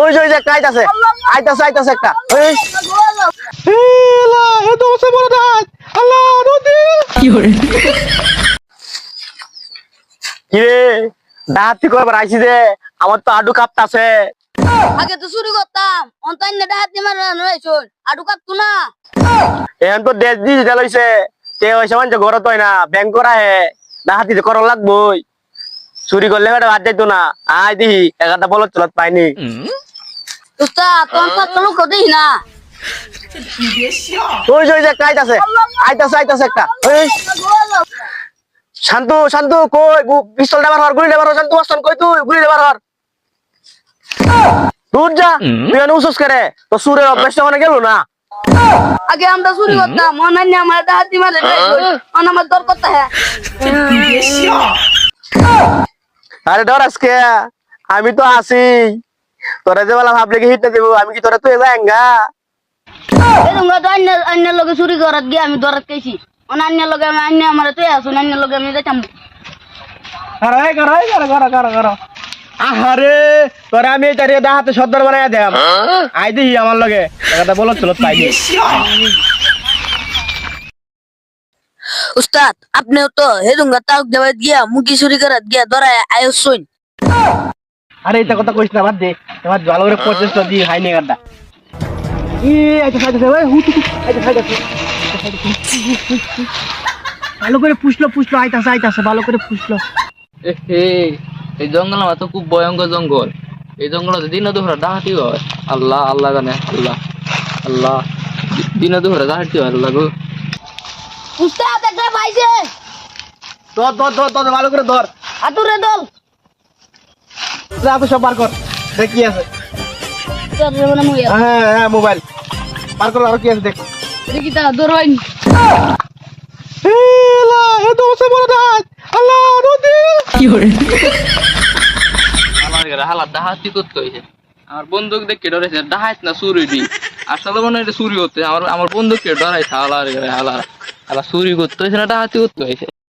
ওই যে ওই একটা আইতাছে। আইতাছে আইতাছে একটা। ওই কিরে? ডাহাতি করবার আইছি যে আমার তো আডু কাঁপতাছে। আগে তো চুরি করতাম অন্তান্য ডাহাতি মারা নয়ছুন আডু না। এখন তো দেশ ডিজিটাল হইছে তে হইছে মানে ঘর তো না ব্যাংক করা হে ডাহাতি তো করা লাগবই। চুরি করলে বেটা বাদ যাইতো না। আয় দিহি এগারটা বলত চলত পাইনি। উস্তাদ তোর পাঁচ লোক দেই না। ওই যে একটা আইতাছে। আইতাছে আইতাছে একটা। শান্তু শান্তু কই? পিস্তল ডাবার হর গুলি ডাবার হর শান্তু বাস্তন কই তুই? গুলি ডাবার হর দূর যা তুই এনে উসুস করে? তো সুরের অভ্যাসটা মানে গেল না। আগে আমরা চুরি করতাম অন্যান্য আমার ডাহাতি মারে অন আমার দর করতে হ্যাঁ। আরে ডর আজকে আমি তো আছি। তোরা যে বলা ভাবলে কি হিট দেবো আমি কি তোরা তুই যাঙ্গা অন্য অন্য লোকে চুরি করাত গিয়ে আমি দরাত কেছি অন্য লোকে আমি অন্য আমার তুই আসুন অন্য লোকে আমি যাইতাম। করো করো করো করো করো করো আহারে তোরা আমি এটা হাতে সর্দার বানাই দেম আই দিহি আমার লগে। একটা বলত চলত পাইনি উস্তাদ আপনিও তো হেদুঙ্গা তাক দেওয়াত গিয়া মুখি চুরি করাত গিয়া ধরায় আয়সুন আরে এটা কথা কইস না বাদ দে। তোমার ভালো করে প্রচেষ্টা দি হাই নে গাড্ডা ই আইতে খাইতে ওই হুট আইতে খাইতে ভালো করে পুষলো পুষলো আইতাছে আইতাছে ভালো করে পুষলো। এ এই জঙ্গল আমার তো খুব ভয়ঙ্কর জঙ্গল। এই জঙ্গলে দিন দুপুরে ডাহাতি হয়। আল্লাহ আল্লাহ জানে আল্লাহ। আল্লাহ দিন দুপুরে ডাহাতি হয় আল্লাহ গো। উস্তাদ একটা পাইছে ধর ধর ধর ধর ভালো করে ধর। আতুরে দল। যা তো সব বার কর দেখ কি আছে। মানে হ্যাঁ হ্যাঁ মোবাইল। বার কর আর কি আছে দেখ। দেখি তা আল্লাহ নদী। আমার বন্দুক দেখে ডরেছে ডাহাত না চুরি দি? আসলে মনে হয় চুরি করতে আমার আমার বন্দুককে ডরাইছে হালার ঘরে হালা চুরি করতে হয়েছে না ডাহাতি করতে হয়েছে